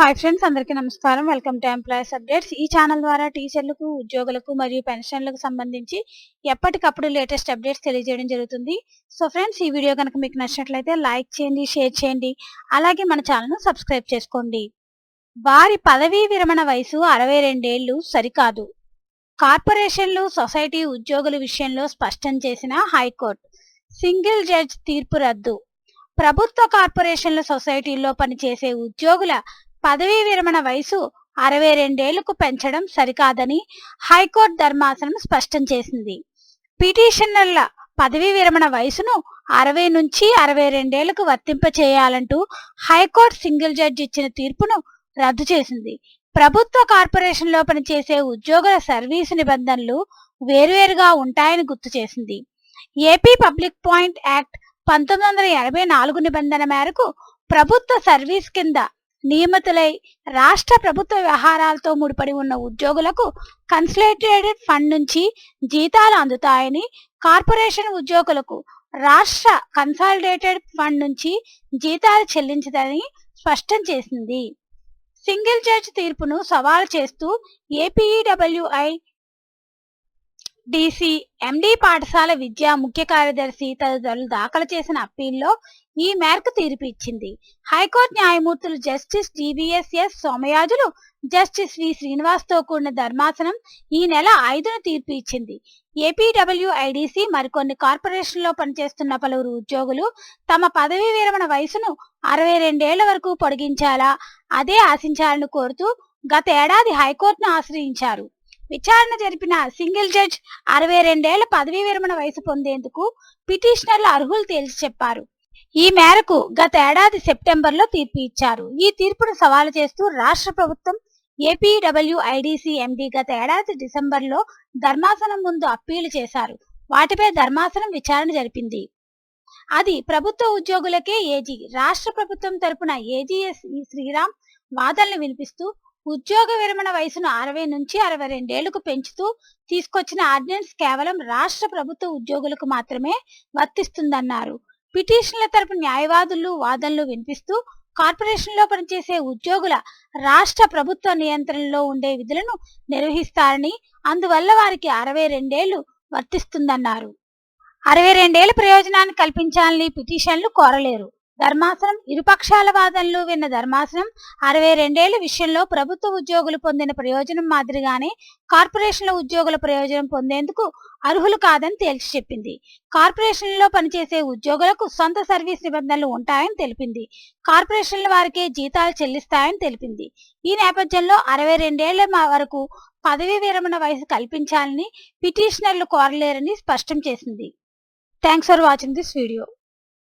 Hi friends అందరికీ నమస్కారం. Welcome to employees updates ఈ ఛానల్ ద్వారా టీచర్లకు ఉద్యోగులకు మరియు పెన్షన్లకు సంబంధించి ఎప్పటికప్పుడు లేటెస్ట్ అప్డేట్స్ తెలియజేయడం జరుగుతుంది. సో ఫ్రెండ్స్ ఈ వీడియో కనుక మీకు నచ్చినట్లయితే లైక్ చేయండి షేర్ చేయండి అలాగే మన ఛానల్ను సబ్స్క్రైబ్ చేసుకోండి. వారి పదవీ విరమణ వయసు అరవై రెండేళ్ళు సరికాదు. కార్పొరేషన్లు సొసైటీ ఉద్యోగుల విషయంలో స్పష్టం చేసిన హైకోర్టు. సింగిల్ జడ్జ్ తీర్పు రద్దు. ప్రభుత్వ కార్పొరేషన్ల సొసైటీల్లో పనిచేసే ఉద్యోగుల పదవీ విరమణ వయసు అరవై రెండేళ్ళకు పెంచడం సరికాదని హైకోర్టు ధర్మాసనం స్పష్టం చేసింది. పిటిషనర్ల పదవీ విరమణ వయసును అరవై నుంచి అరవై రెండేళ్ళకు వర్తింపచేయాలంటూ హైకోర్టు సింగిల్ జడ్జి ఇచ్చిన తీర్పును రద్దు చేసింది. ప్రభుత్వ కార్పొరేషన్లో పనిచేసే ఉద్యోగుల సర్వీసు నిబంధనలు వేరువేరుగా ఉంటాయని గుర్తు చేసింది. ఏపీ పబ్లిక్ పాయింట్ యాక్ట్ పంతొమ్మిది వందల ఎనభై నాలుగు నిబంధన మేరకు ప్రభుత్వ సర్వీస్ కింద నియమితులై రాష్ట్ర ప్రభుత్వ వ్యవహారాలతో ముడిపడి ఉన్న ఉద్యోగులకు కన్సలేటెడ్ ఫండ్ నుంచి జీతాలు అందుతాయని కార్పొరేషన్ ఉద్యోగులకు రాష్ట్ర కన్సాలిడేటెడ్ ఫండ్ నుంచి జీతాలు చెల్లించదని స్పష్టం చేసింది. సింగిల్ జడ్జ్ తీర్పును సవాల్ చేస్తూ ఏపీఈడబ్ల్యూఐ డిసి ఎండి పాఠశాల విద్యా ముఖ్య కార్యదర్శి తదితరులు దాఖలు చేసిన అప్పీల్లో ఈ మేరకు తీర్పు ఇచ్చింది. హైకోర్టు న్యాయమూర్తులు justice DBSS Somayajulu justice V శ్రీనివాస్తో కూడిన ధర్మాసనం ఈ నెల ఐదున తీర్పు ఇచ్చింది. ఏపీడబ్ల్యూఐడిసి మరికొన్ని కార్పొరేషన్లో పనిచేస్తున్న పలువురు ఉద్యోగులు తమ పదవీ విరమణ వయసును అరవై రెండేళ్ళ వరకు పొడిగించాలా? అదే ఆశించాలని కోరుతూ గత ఏడాది హైకోర్టును ఆశ్రయించారు. విచారణ జరిపిన సింగిల్ జడ్జ్ అరవై రెండేళ్ళ పదవీ విరమణ వయసు పొందేందుకు పిటిషనర్ల అర్హులు తేల్చి చెప్పారు. ఈ మేరకు గత ఏడాది సెప్టెంబర్లో తీర్పు ఇచ్చారు. ఈ తీర్పును సవాలు చేస్తూ రాష్ట్ర ప్రభుత్వం ఏపీడబ్ల్యూఐడిసి ఎండి గత ఏడాది డిసెంబర్లో ధర్మాసనం ముందు అప్పీలు చేశారు. వాటిపై ధర్మాసనం విచారణ జరిపింది. అది ప్రభుత్వ ఉద్యోగులకే ఏజీ రాష్ట్ర ప్రభుత్వం తరపున ఏజీఎస్ శ్రీరామ్ వాదనలు వినిపిస్తూ ఉద్యోగ విరమణ వయసును అరవై నుంచి అరవై రెండేళ్ళకు పెంచుతూ తీసుకొచ్చిన ఆర్డినెన్స్ కేవలం రాష్ట్ర ప్రభుత్వ ఉద్యోగులకు మాత్రమే వర్తిస్తుందన్నారు. పిటిషన్ల తరపు న్యాయవాదులు వాదనలు వినిపిస్తూ కార్పొరేషన్లో పనిచేసే ఉద్యోగుల రాష్ట్ర ప్రభుత్వ నియంత్రణలో ఉండే విధులను నిర్వహిస్తారని అందువల్ల వారికి అరవై రెండేళ్ళు వర్తిస్తుందన్నారు. అరవై రెండేళ్ళ ప్రయోజనాన్ని కల్పించాలని పిటిషన్లు కోరలేరు. ధర్మాసనం ఇరుపక్షాల వాదనలు విన్న ధర్మాసనం అరవై రెండేళ్ళ విషయంలో ప్రభుత్వ ఉద్యోగులు పొందిన ప్రయోజనం మాదిరిగానే కార్పొరేషన్ల ఉద్యోగుల ప్రయోజనం పొందేందుకు అర్హులు కాదని తేల్చి చెప్పింది. కార్పొరేషన్లలో పనిచేసే ఉద్యోగులకు సొంత సర్వీస్ నిబంధనలు ఉంటాయని తెలిపింది. కార్పొరేషన్ల వారికే జీతాలు చెల్లిస్తాయని తెలిపింది. ఈ నేపథ్యంలో అరవై రెండేళ్ళ వరకు పదవీ విరమణ వయసు కల్పించాలని పిటిషనర్లు కోరలేరని స్పష్టం చేసింది. Thanks for watching this video.